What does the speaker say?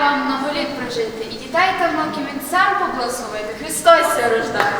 вам многоліт прожити, і дітей та внуків він сам поблагословити. Христос рождає.